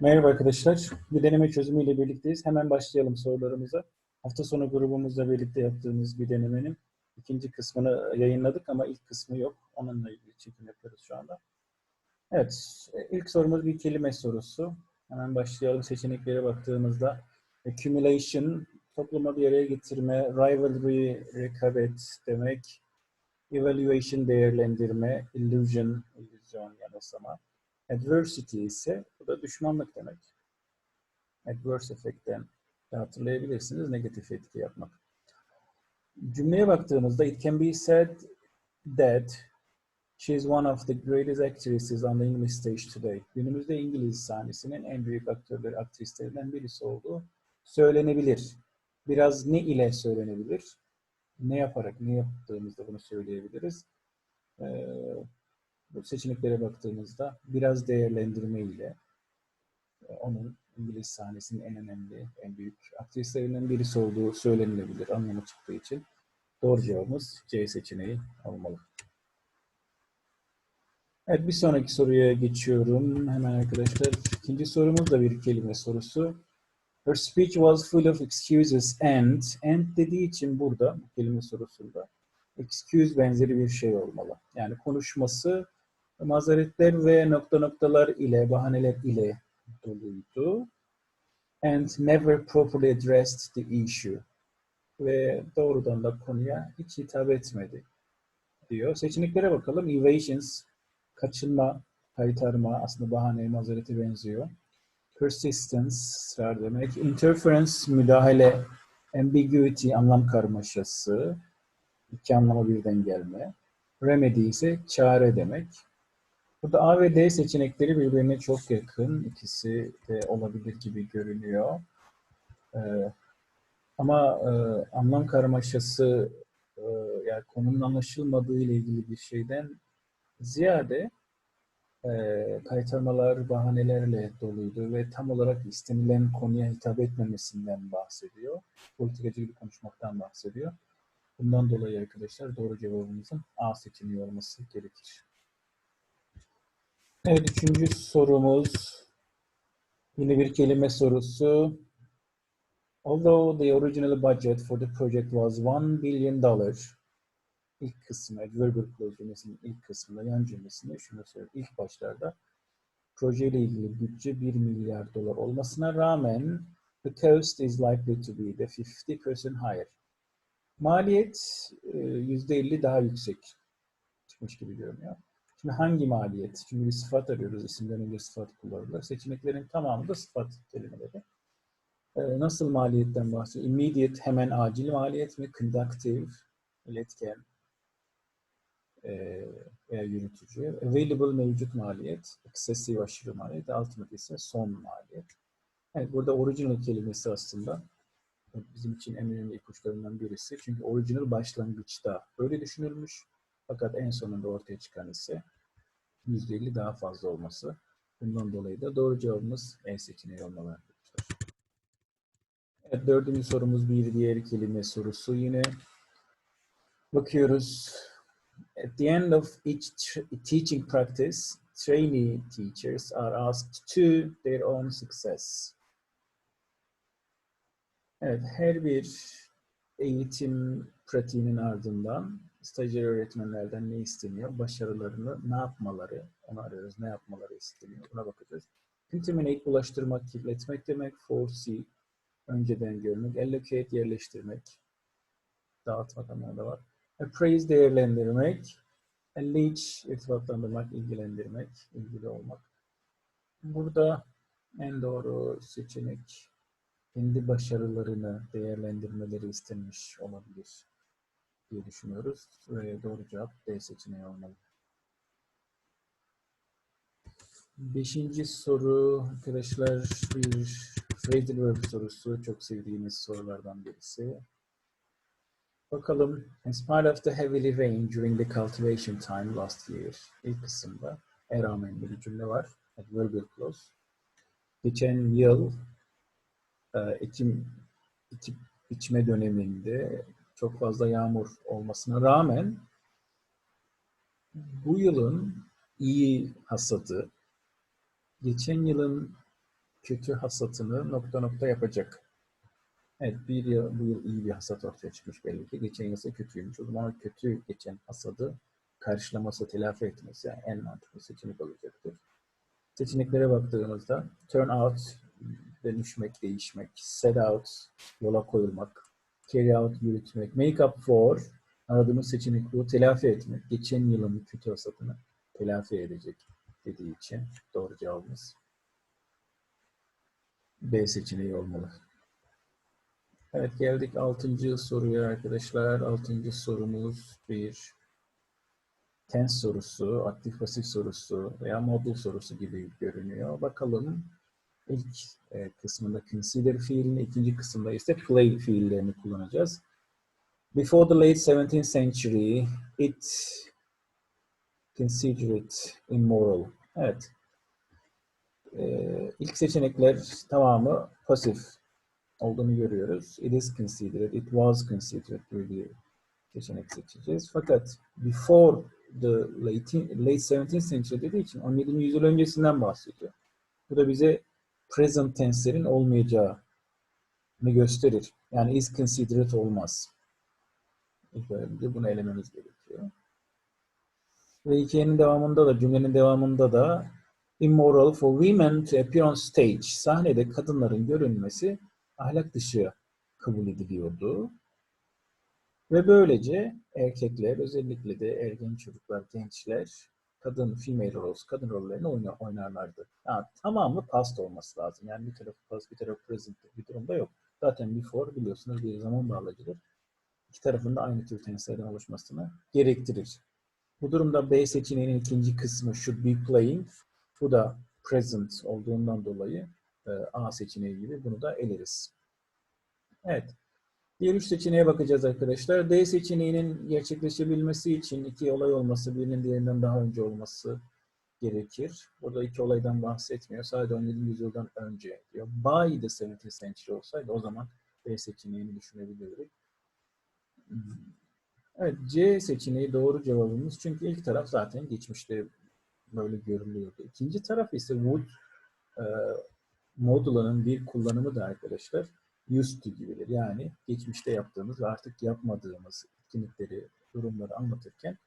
Merhaba arkadaşlar. Bir deneme çözümüyle birlikteyiz. Hemen başlayalım sorularımıza. Hafta sonu grubumuzla birlikte yaptığımız bir denemenin ikinci kısmını yayınladık ama ilk kısmı yok. Onunla ilgili çekim yapıyoruz şu anda. Evet, ilk sorumuz bir kelime sorusu. Hemen başlayalım. Seçeneklere baktığımızda accumulation, topluma bir araya getirme, rivalry, rekabet demek, evaluation, değerlendirme, illusion, illüzyon yanılsama, Adversity ise bu da düşmanlık demek. Adverse effect'ten hatırlayabilirsiniz. Negatif etki yapmak. Cümleye baktığımızda it can be said that she is one of the greatest actresses on the English stage today. Günümüzde İngiliz sahnesinin en büyük aktörleri, aktrislerinden birisi olduğu söylenebilir. Biraz ne ile söylenebilir? Ne yaparak, ne yaptığımızda bunu söyleyebiliriz? Ee, seçeneklere baktığımızda biraz değerlendirme ile e, onun İngiliz sahnesinin en önemli, en büyük aktrislerinden birisi olduğu söylenilebilir anlamı çıktığı için. Doğru cevabımız C seçeneği olmalı. Evet bir sonraki soruya geçiyorum. Hemen arkadaşlar. İkinci sorumuz da bir kelime sorusu. Her speech was full of excuses and, and dediği için burada bu kelime sorusunda excuse benzeri bir şey olmalı. Yani konuşması mazeretler ve nokta noktalar ile, bahaneler ile doluydu. And never properly addressed the issue. Ve doğrudan da konuya hiç hitap etmedi diyor. Seçeneklere bakalım. Evasions, kaçınma, kaytarma, aslında bahane, mazerete benziyor. Persistence, ısrar demek. Interference, müdahale. Ambiguity, anlam karmaşası. İki anlama birden gelme. Remedy ise çare demek. Burada A ve D seçenekleri birbirine çok yakın. İkisi de olabilir gibi görünüyor. Ee, ama e, anlam karmaşası e, yani konunun anlaşılmadığı ile ilgili bir şeyden ziyade e, kaytarmalar, bahanelerle doluydu ve tam olarak istenilen konuya hitap etmemesinden bahsediyor. Politikacı gibi konuşmaktan bahsediyor. Bundan dolayı arkadaşlar doğru cevabımızın A seçeneği olması gerekir. Evet, üçüncü sorumuz yine bir kelime sorusu. Although the original budget for the project was 1 billion dollar, ilk kısmı, clause cümlesinin ilk kısmında, yan cümlesinde şunu söylüyor. İlk başlarda projeyle ilgili bütçe 1 milyar dolar olmasına rağmen the cost is likely to be the 50% higher. Maliyet %50 daha yüksek çıkmış gibi görünüyor. Şimdi hangi maliyet? Çünkü bir sıfat arıyoruz. İsimden önce sıfat kullanılır. Seçeneklerin tamamı da sıfat kelimeleri. Ee, nasıl maliyetten bahsediyor? Immediate, hemen acil maliyet mi? Conductive, iletken e, veya yürütücü. Available, mevcut maliyet. Excessive, aşırı maliyet. Ultimate ise son maliyet. Evet, burada original kelimesi aslında bizim için en önemli ipuçlarından birisi. Çünkü original başlangıçta böyle düşünülmüş. Fakat en sonunda ortaya çıkan ise %50 daha fazla olması. Bundan dolayı da doğru cevabımız E seçeneği olmalı arkadaşlar. Evet, dördüncü sorumuz bir diğer kelime sorusu. Yine bakıyoruz. At the end of each teaching practice, trainee teachers are asked to their own success. Evet, her bir eğitim pratiğinin ardından stajyer öğretmenlerden ne isteniyor? Başarılarını ne yapmaları, onu arıyoruz. Ne yapmaları isteniyor? Buna bakacağız. Intimidate, bulaştırmak, kirletmek demek. Foresee, önceden görmek. Allocate, yerleştirmek. Dağıtmak anlamında var. Appraise, değerlendirmek. Leach, irtibatlandırmak, ilgilendirmek, ilgili olmak. Burada en doğru seçenek kendi başarılarını değerlendirmeleri istenmiş olabilir diye düşünüyoruz. Doğru cevap D seçeneği olmalı. Beşinci soru arkadaşlar bir phrasal sorusu. Çok sevdiğimiz sorulardan birisi. Bakalım. As part of the heavily rain during the cultivation time last year. İlk kısımda e rağmen bir cümle var. Adverbial clause. Geçen yıl ekim, ekip biçme döneminde çok fazla yağmur olmasına rağmen bu yılın iyi hasadı geçen yılın kötü hasatını nokta nokta yapacak. Evet bir yıl, bu yıl iyi bir hasat ortaya çıkmış belli ki. Geçen yıl ise kötüymüş. O zaman kötü geçen hasadı karşılaması, telafi etmesi yani en mantıklı seçenek olacaktır. Seçeneklere baktığımızda turn out, dönüşmek, değişmek, set out, yola koyulmak, carry out, yürütmek, make up for, aradığımız seçenek bu, telafi etmek, geçen yılın kötü hasatını telafi edecek dediği için doğru cevabımız B seçeneği olmalı. Evet geldik 6. soruya arkadaşlar. 6. sorumuz bir tense sorusu, aktif pasif sorusu veya model sorusu gibi görünüyor. Bakalım ilk e, kısmında consider fiilini, ikinci kısımda ise play fiillerini kullanacağız. Before the late 17th century, it considered immoral. Evet. Ee, ilk seçenekler tamamı pasif olduğunu görüyoruz. It is considered, it was considered gibi bir seçenek seçeceğiz. Fakat before the late, late 17th century dediği için 17. yüzyıl öncesinden bahsediyor. Bu da bize present tense'lerin olmayacağını gösterir. Yani is considered olmaz. İlk bölümde bunu elememiz gerekiyor. Ve hikayenin devamında da, cümlenin devamında da immoral for women to appear on stage. Sahnede kadınların görünmesi ahlak dışı kabul ediliyordu. Ve böylece erkekler, özellikle de ergen çocuklar, gençler kadın female roles, kadın rollerini oyna- oynarlardı. Yani tamamı past olması lazım. Yani bir tarafı past, bir tarafı present bir durumda yok. Zaten before biliyorsunuz bir zaman bağlacıdır. İki tarafın da aynı tür tenselerden oluşmasını gerektirir. Bu durumda B seçeneğinin ikinci kısmı should be playing. Bu da present olduğundan dolayı e, A seçeneği gibi bunu da eleriz. Evet. Diğer üç seçeneğe bakacağız arkadaşlar. D seçeneğinin gerçekleşebilmesi için iki olay olması, birinin diğerinden daha önce olması gerekir. Burada iki olaydan bahsetmiyor. Sadece 17. yüzyıldan önce diyor. By the 17th century olsaydı o zaman B seçeneğini düşünebilirdik. Evet, C seçeneği doğru cevabımız. Çünkü ilk taraf zaten geçmişte böyle görülüyordu. İkinci taraf ise would e, modulanın bir kullanımı da arkadaşlar used to gibidir. Yani geçmişte yaptığımız ve artık yapmadığımız etkinlikleri, durumları anlatırken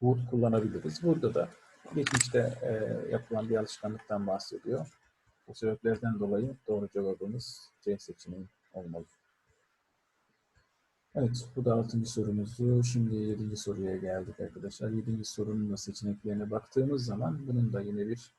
would kullanabiliriz. Burada da geçmişte e, yapılan bir alışkanlıktan bahsediyor. Bu sebeplerden dolayı doğru cevabımız C seçeneği olmalı. Evet, bu da altıncı sorumuzdu. Şimdi yedinci soruya geldik arkadaşlar. Yedinci sorunun da seçeneklerine baktığımız zaman bunun da yine bir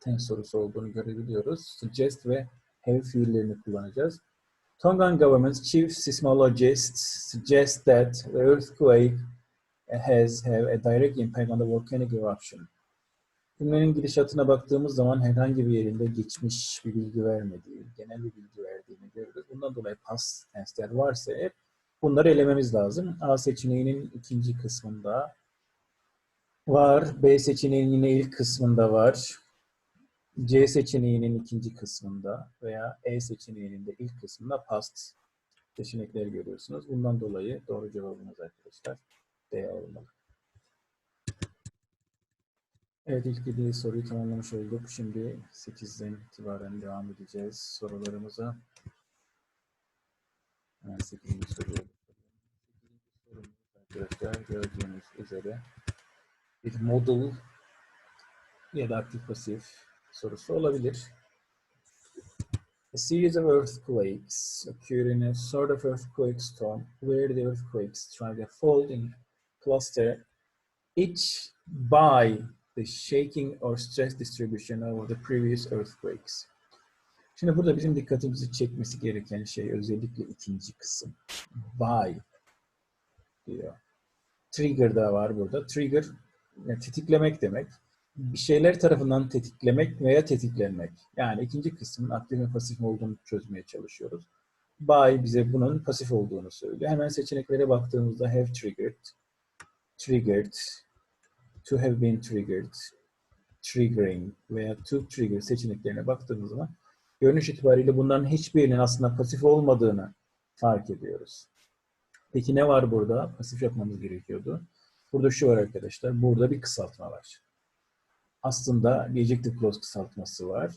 tense sorusu olduğunu görebiliyoruz. Suggest ve have fiillerini kullanacağız. Tongan government's chief seismologist suggests that the earthquake has have a direct impact on the volcanic eruption. Cümlenin gidişatına baktığımız zaman herhangi bir yerinde geçmiş bir bilgi vermediği, genel bir bilgi verdiğini görürüz. Bundan dolayı past tense'ler varsa hep bunları elememiz lazım. A seçeneğinin ikinci kısmında var. B seçeneğinin yine ilk kısmında var. C seçeneğinin ikinci kısmında veya E seçeneğinin de ilk kısmında past seçenekleri görüyorsunuz. Bundan dolayı doğru cevabımız arkadaşlar D olmalı. Evet ilk yedi soruyu tamamlamış olduk. Şimdi 8'den itibaren devam edeceğiz sorularımıza. Hemen 8. soruya bakalım. 8. sorumuz arkadaşlar gördüğünüz üzere bir model ya da aktif pasif sorusu olabilir. A series of earthquakes occur in a sort of earthquake storm where the earthquakes strike a in cluster each by the shaking or stress distribution of the previous earthquakes. Şimdi burada bizim dikkatimizi çekmesi gereken şey özellikle ikinci kısım. By diyor. Trigger da var burada. Trigger yani tetiklemek demek. Bir şeyler tarafından tetiklemek veya tetiklenmek. Yani ikinci kısmın aktif ve pasif olduğunu çözmeye çalışıyoruz. By bize bunun pasif olduğunu söylüyor. Hemen seçeneklere baktığımızda have triggered, triggered, to have been triggered, triggering veya to trigger seçeneklerine baktığımız zaman görünüş itibariyle bunların hiçbirinin aslında pasif olmadığını fark ediyoruz. Peki ne var burada? Pasif yapmamız gerekiyordu. Burada şu var arkadaşlar. Burada bir kısaltma var. Aslında adjective clause kısaltması var.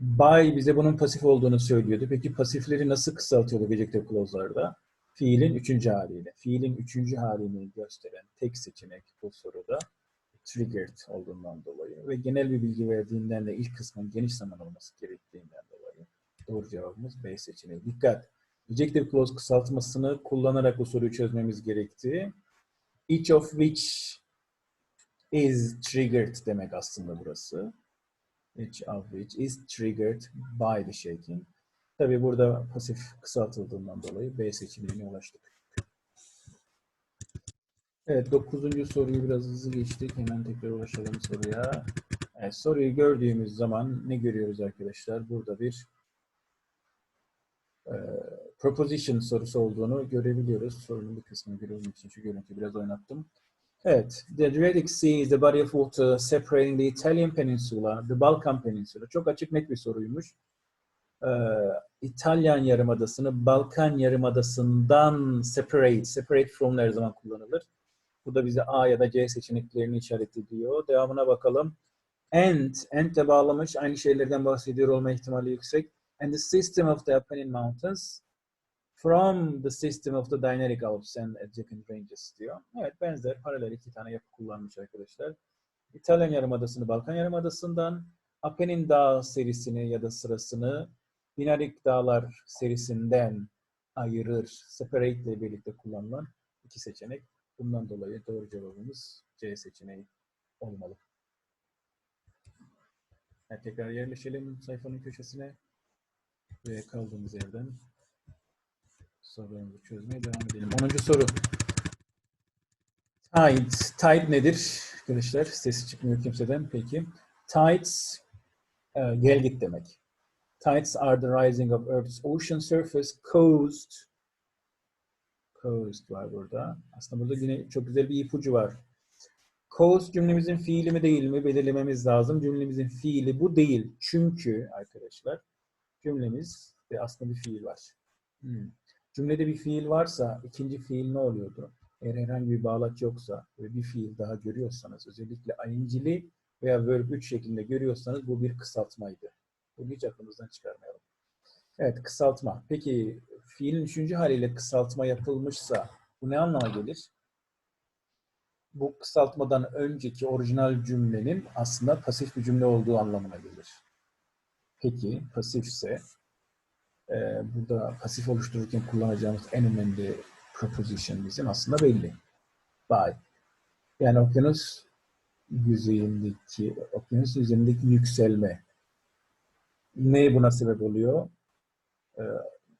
By bize bunun pasif olduğunu söylüyordu. Peki pasifleri nasıl kısaltıyordu objective clause'larda? Fiilin üçüncü haliyle. Fiilin üçüncü halini gösteren tek seçenek bu soruda triggered olduğundan dolayı ve genel bir bilgi verdiğinden de ilk kısmın geniş zaman olması gerektiğinden dolayı doğru cevabımız B seçeneği. Dikkat! Objective clause kısaltmasını kullanarak bu soruyu çözmemiz gerekti. Each of which is triggered demek aslında burası. Each of which is triggered by the shaking. Tabi burada pasif kısaltıldığından dolayı B seçeneğine ulaştık. Evet, dokuzuncu soruyu biraz hızlı geçtik. Hemen tekrar ulaşalım soruya. Evet, soruyu gördüğümüz zaman ne görüyoruz arkadaşlar? Burada bir e, proposition sorusu olduğunu görebiliyoruz. Sorunun bir kısmını görebilmek için şu görüntüyü biraz oynattım. Evet, the Adriatic Sea is the body of water separating the Italian peninsula, the Balkan Peninsula. Çok açık net bir soruymuş. Ee, İtalyan Yarımadası'nı Balkan Yarımadası'ndan separate, separate from her zaman kullanılır. Bu da bize A ya da C seçeneklerini işaret ediyor. Devamına bakalım. And, and de bağlamış. Aynı şeylerden bahsediyor olma ihtimali yüksek. And the system of the Apennine Mountains from the system of the Dinaric Alps and adjacent ranges diyor. Evet benzer paralel iki tane yapı kullanmış arkadaşlar. İtalyan Yarımadası'nı Balkan Yarımadası'ndan, Apennin Dağ serisini ya da sırasını Dinaric Dağlar serisinden ayırır. Separate ile birlikte kullanılan iki seçenek. Bundan dolayı doğru cevabımız C seçeneği olmalı. Evet, tekrar yerleşelim sayfanın köşesine ve kaldığımız yerden sorularımızı çözmeye devam edelim. 10. soru. Tide. Tide nedir? Arkadaşlar sesi çıkmıyor kimseden. Peki. Tides e, gel git demek. Tides are the rising of Earth's ocean surface caused caused var burada. Aslında burada yine çok güzel bir ipucu var. Caused cümlemizin fiili mi değil mi belirlememiz lazım. Cümlemizin fiili bu değil. Çünkü arkadaşlar cümlemiz ve aslında bir fiil var. Hmm. Cümlede bir fiil varsa ikinci fiil ne oluyordu? Eğer herhangi bir bağlaç yoksa ve bir fiil daha görüyorsanız özellikle ing'li veya verb 3 şeklinde görüyorsanız bu bir kısaltmaydı. Bunu hiç aklımızdan çıkarmayalım. Evet kısaltma. Peki fiilin üçüncü haliyle kısaltma yapılmışsa bu ne anlama gelir? Bu kısaltmadan önceki orijinal cümlenin aslında pasif bir cümle olduğu anlamına gelir. Peki pasifse e, burada pasif oluştururken kullanacağımız en önemli proposition bizim aslında belli. By. Yani okyanus yüzeyindeki, okyanus yüzeyindeki yükselme. Ne buna sebep oluyor? Ee,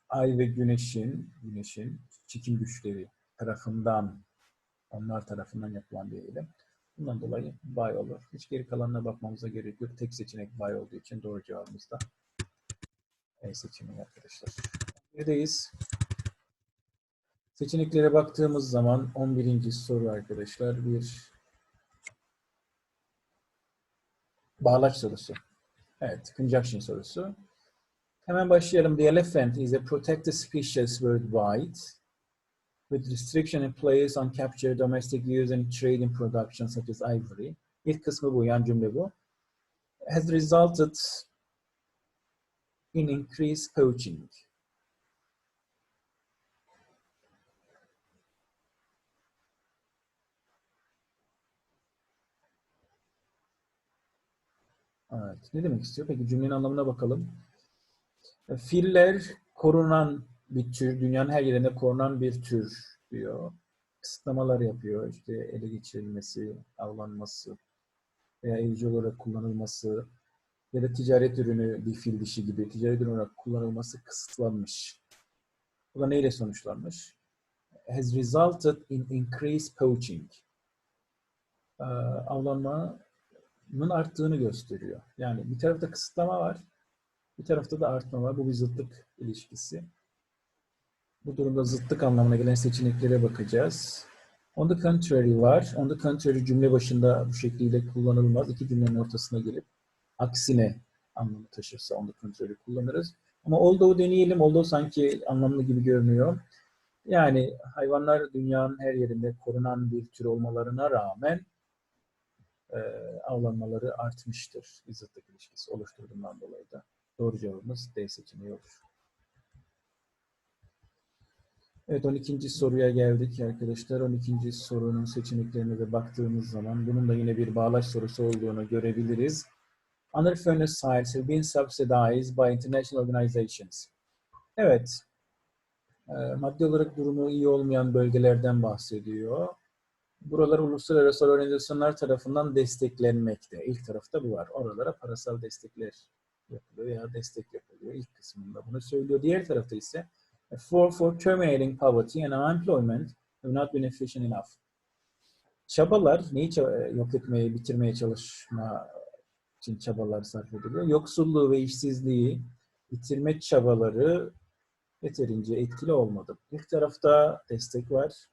ay ve güneşin, güneşin çekim güçleri tarafından, onlar tarafından yapılan bir eylem. Bundan dolayı by olur. Hiç geri kalanına bakmamıza gerek yok. Tek seçenek by olduğu için doğru cevabımız da Seçeneği arkadaşlar. Neredeyiz? Seçeneklere baktığımız zaman 11. soru arkadaşlar bir bağlaç sorusu. Evet, conjunction sorusu. Hemen başlayalım. The elephant is a protected species worldwide with restriction in place on capture, domestic use and trade in production such as ivory. İlk kısmı bu, yan cümle bu. Has resulted in increased poaching. Evet, ne demek istiyor? Peki cümlenin anlamına bakalım. Filler korunan bir tür, dünyanın her yerinde korunan bir tür diyor. Kısıtlamalar yapıyor. İşte ele geçirilmesi, avlanması veya evcil olarak kullanılması ya da ticaret ürünü bir fil dişi gibi ticaret ürünü olarak kullanılması kısıtlanmış. Bu da neyle sonuçlanmış? Has resulted in increased poaching. Ee, avlanmanın arttığını gösteriyor. Yani bir tarafta kısıtlama var, bir tarafta da artma var. Bu bir zıtlık ilişkisi. Bu durumda zıtlık anlamına gelen seçeneklere bakacağız. On the contrary var. On the contrary cümle başında bu şekliyle kullanılmaz. İki cümlenin ortasına gelip aksine anlamı taşırsa on the contrary kullanırız. Ama although deneyelim. Although sanki anlamlı gibi görünüyor. Yani hayvanlar dünyanın her yerinde korunan bir tür olmalarına rağmen e, avlanmaları artmıştır. Bir zıtlık ilişkisi oluşturduğundan dolayı da Doğru cevabımız D seçeneği olur. Evet 12. soruya geldik arkadaşlar. 12. sorunun seçeneklerine de baktığımız zaman bunun da yine bir bağlaç sorusu olduğunu görebiliriz. Furnace sites have been subsidized by international organizations. Evet. e, Maddi olarak durumu iyi olmayan bölgelerden bahsediyor. Buralar uluslararası organizasyonlar tarafından desteklenmekte. İlk tarafta bu var. Oralara parasal destekler yapılıyor veya destek yapılıyor. İlk kısmında bunu söylüyor. Diğer tarafta ise for, for terminating poverty and unemployment have not been efficient enough. Çabalar, neyi ça- yok etmeye, bitirmeye çalışma için çabalar sarf ediliyor? Yoksulluğu ve işsizliği bitirme çabaları yeterince etkili olmadı. İlk tarafta destek var.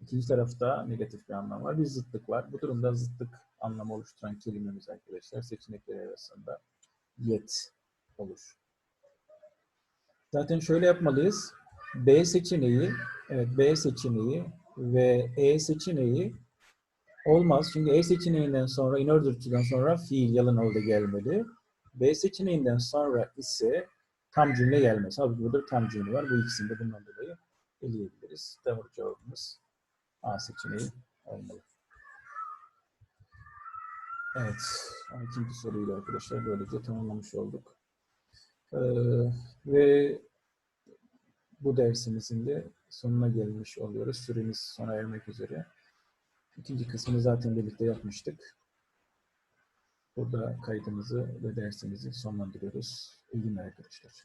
İkinci tarafta negatif bir anlam var. Bir zıtlık var. Bu durumda zıtlık anlamı oluşturan kelimemiz arkadaşlar seçenekler arasında yet olur. Zaten şöyle yapmalıyız. B seçeneği, evet B seçeneği ve E seçeneği olmaz. Çünkü E seçeneğinden sonra in order sonra fiil yalın oldu gelmeli. B seçeneğinden sonra ise tam cümle gelmez. Halbuki burada tam cümle var. Bu ikisini de bundan dolayı eleyebiliriz. Doğru cevabımız A seçeneği olmalı. Evet. 12. soruyla arkadaşlar böylece tamamlamış olduk. Ee, ve bu dersimizin de sonuna gelmiş oluyoruz. Süremiz sona ermek üzere. İkinci kısmını zaten birlikte yapmıştık. Burada kaydımızı ve dersimizi sonlandırıyoruz. İyi günler arkadaşlar.